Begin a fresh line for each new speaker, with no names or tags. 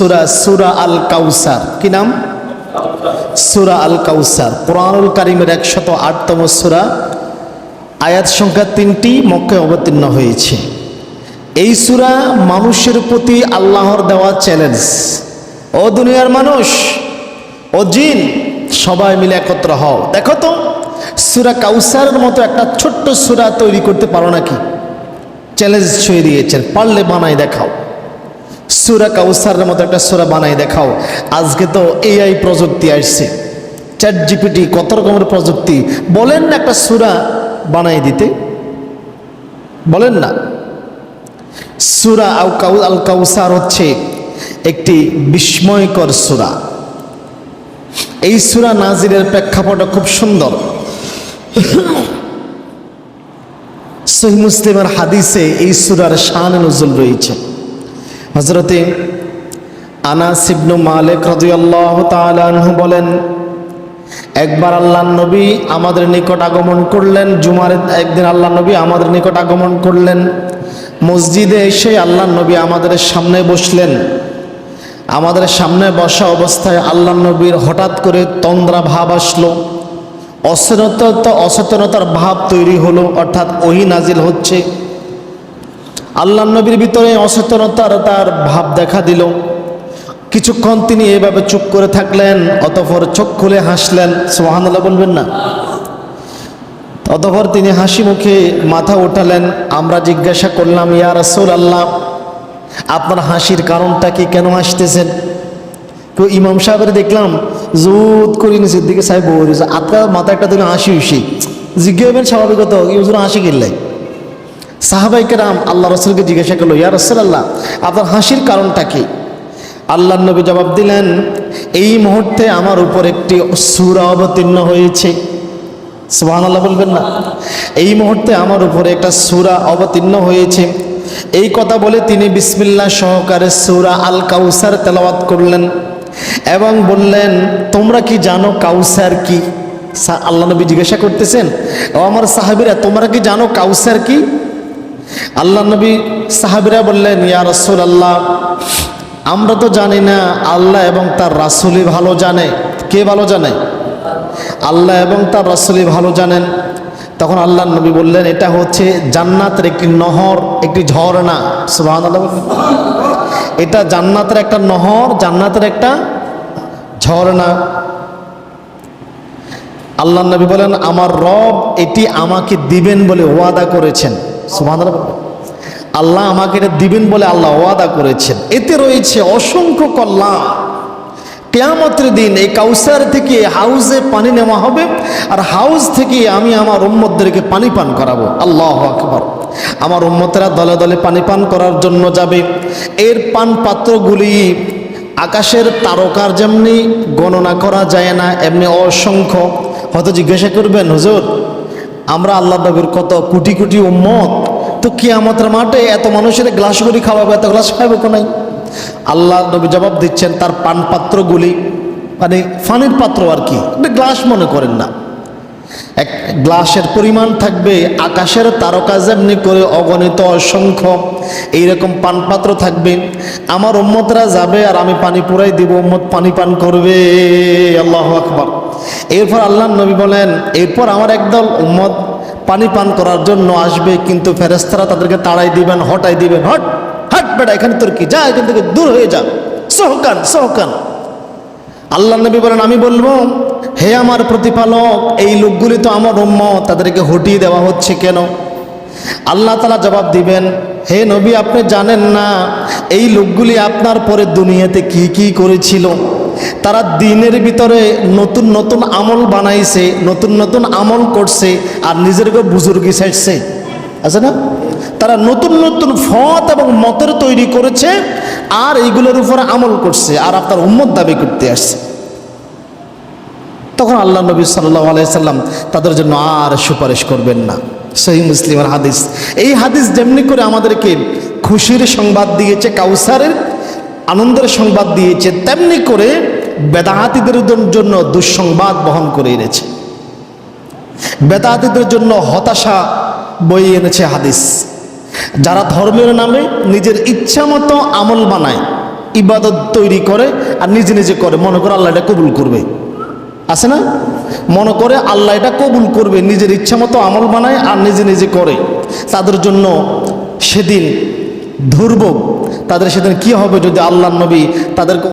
সুরা সুরা আল কাউসার কি নাম? সুরা আল কাউসার কোরআনুল কারিমের একশত আটতম সুরা। আয়াত সংখ্যা তিনটি মক্কে অবতীর্ণ হয়েছে। এই সুরা মানুষের প্রতি আল্লাহর দেওয়া চ্যালেঞ্জ ও দুনিয়ার মানুষ, ও জিন, সবাই মিলে একত্র হও। দেখো তো, সুরা কাউসারের মতো একটা ছোট্ট সুরা তৈরি করতে পারো নাকি? চ্যালেঞ্জ ছুঁয়ে দিয়েছেন পারলে বানাই দেখাও। সুরা কাউসারের মতো একটা সুরা বানাই দেখাও। আজকে তো এআই প্রযুক্তি আসছে। চ্যাট জিপিটি কত রকমের প্রযুক্তি? বলেন না একটা সুরা বানাই দিতে। বলেন না। সুরা আল কাউ, আল কাউসার হচ্ছে একটি বিস্ময়কর সুরা। এই সুরা নাজিরের প্রেক্ষাপটটা খুব সুন্দর। সহি মুসলিমের হাদিসে এই সুরার শান নজুল রয়েছে। হজরতে আনাস ইবনু মালিক রাদিয়াল্লাহু তাআলা বলেন, একবার আল্লাহ নবী আমাদের নিকট আগমন করলেন, জুমার একদিন আল্লাহ নবী আমাদের নিকট আগমন করলেন। মসজিদে এসে আল্লাহ নবী আমাদের সামনে বসলেন। আমাদের সামনে বসা অবস্থায় আল্লাহ নবীর হঠাৎ করে তন্দ্রা ভাব আসলো। অসচেতনতা অসচেতনতার ভাব তৈরি হলো, অর্থাৎ ওহি নাজিল হচ্ছে। আল্লাহ নবীর ভিতরে অসচেতনতার তার ভাব দেখা দিল। কিছুক্ষণ তিনি এভাবে চুপ করে থাকলেন, অতঃপর চোখ খুলে হাসলেন। সোহানাল্লাহ বলবেন না। অতঃপর তিনি হাসি মুখে মাথা উঠালেন। আমরা জিজ্ঞাসা করলাম, ইয়া রসুল আল্লাহ আপনার হাসির কারণটা কি কেন হাসতেছেন? তো ইমাম সাহেবের দেখলাম, জুত করে নিচের দিকে সাহেব আপনার মাথা একটা দিন হাসি উসি জিজ্ঞাসা স্বাভাবিকত ইউজুর হাসি কিনলাই সাহাবাইকে রাম আল্লাহ রসুলকে জিজ্ঞাসা করল, ইয়া রসুল আল্লাহ আপনার হাসির কারণটা কি? আল্লাহ নবী জবাব দিলেন, এই মুহূর্তে আমার উপর একটি সুরা অবতীর্ণ হয়েছে। সুহান আল্লাহ বলবেন না। এই মুহূর্তে আমার উপরে একটা সুরা অবতীর্ণ হয়েছে। এই কথা বলে তিনি বিসমিল্লাহ সহকারে সুরা আল কাউসার তেলাওয়াত করলেন এবং বললেন, তোমরা কি জানো কাউসার কি? আল্লাহ নবী জিজ্ঞাসা করতেছেন, ও আমার সাহাবিরা, তোমরা কি জানো কাউসার কি? আল্লাহ নবী সাহাবিরা বললেন, ইয়া রসুল আল্লাহ আমরা তো জানি না আল্লাহ এবং তার রাসুলই ভালো জানে। কে ভালো জানে? আল্লাহ এবং তার রাসুলই ভালো জানেন। তখন আল্লাহ নবী বললেন, এটা হচ্ছে জান্নাতের একটি নহর, একটি ঝর্ণা। সুবহান এটা জান্নাতের একটা নহর, জান্নাতের একটা ঝর্ণা। আল্লাহ নবী বলেন, আমার রব এটি আমাকে দিবেন বলে ওয়াদা করেছেন। আল্লাহ আমাকে এটা দিবেন বলে আল্লাহ ওয়াদা করেছেন। এতে রয়েছে অসংখ্য কল্যাণ কেয়ামতের দিন এই কাউসার থেকে হাউজে পানি নেওয়া হবে আর হাউস থেকে আমি আমার উম্মতদেরকে পানি পান করাবো। আল্লাহ আকবর। আমার উম্মতেরা দলে দলে পানি পান করার জন্য যাবে। এর পান পাত্রগুলি আকাশের তারকার যেমনি গণনা করা যায় না, এমনি অসংখ্য। হয়তো জিজ্ঞাসা করবেন, হুজুর, আমরা আল্লাহ নবীর কত কোটি কোটি উম্মত। তো কি কিয়ামতের মাঠে এত মানুষের গ্লাস করে খাওয়াবো এত গ্লাস খাওয়াবো কোনাই আল্লাহ নবী জবাব দিচ্ছেন, তার পান পাত্রগুলি মানে ফানির পাত্র আর কি গ্লাস মনে করেন না। এক গ্লাসের পরিমাণ থাকবে, আকাশের তারকা যেমনি করে অগণিত অসংখ্য, এইরকম পানপাত্র থাকবে। আমার উম্মতরা যাবে আর আমি পানি পুরাই দিব, উম্মত পানি পান করবে। আল্লাহ আকবর। এরপর আল্লাহ নবী বলেন, এরপর আমার একদল উম্মত পানি পান করার জন্য আসবে, কিন্তু ফেরেস্তারা তাদেরকে তাড়াই দিবেন, হটাই দিবেন। হট হট, বেটা, এখানে তোর কি? যা, এখান থেকে দূর হয়ে যা। সহকান সহকান। আল্লাহ নবী বলেন, আমি বলব, হে আমার প্রতিপালক, এই লোকগুলি তো আমার উম্ম তাদেরকে হটিয়ে দেওয়া হচ্ছে কেন? আল্লাহ তালা জবাব দিবেন, হে নবী, আপনি জানেন না, এই লোকগুলি আপনার পরে দুনিয়াতে কি কি করেছিল? তারা দিনের ভিতরে নতুন নতুন আমল বানাইছে, নতুন নতুন আমল করছে আর নিজেরকে বুজুর্গি ছাড়ছে। আছে না? তারা নতুন নতুন ফত এবং মতের তৈরি করেছে আর এইগুলোর উপর আমল করছে আর আপনার উম্মত দাবি করতে আসছে। তখন আল্লাহ নবী সাল্লাহ আলাইসাল্লাম তাদের জন্য আর সুপারিশ করবেন না। সহি মুসলিমের হাদিস। এই হাদিস যেমনি করে আমাদেরকে খুশির সংবাদ দিয়েছে, কাউসারের আনন্দের সংবাদ দিয়েছে, তেমনি করে বেদাহাতিদের জন্য দুঃসংবাদ বহন করে এনেছে। বেদাহাতিদের জন্য হতাশা বয়ে এনেছে হাদিস। যারা ধর্মের নামে নিজের ইচ্ছা মতো আমল বানায়, ইবাদত তৈরি করে আর নিজে নিজে করে, মনে করে আল্লাহ এটা কবুল করবে। আছে না? মনে করে আল্লাহ এটা কবুল করবে, নিজের ইচ্ছা মতো আমল বানায় আর নিজে নিজে করে। তাদের জন্য সেদিন দুর্ভোগ। তাদের সেদিন কি হবে যদি আল্লাহ নবী তাদেরকে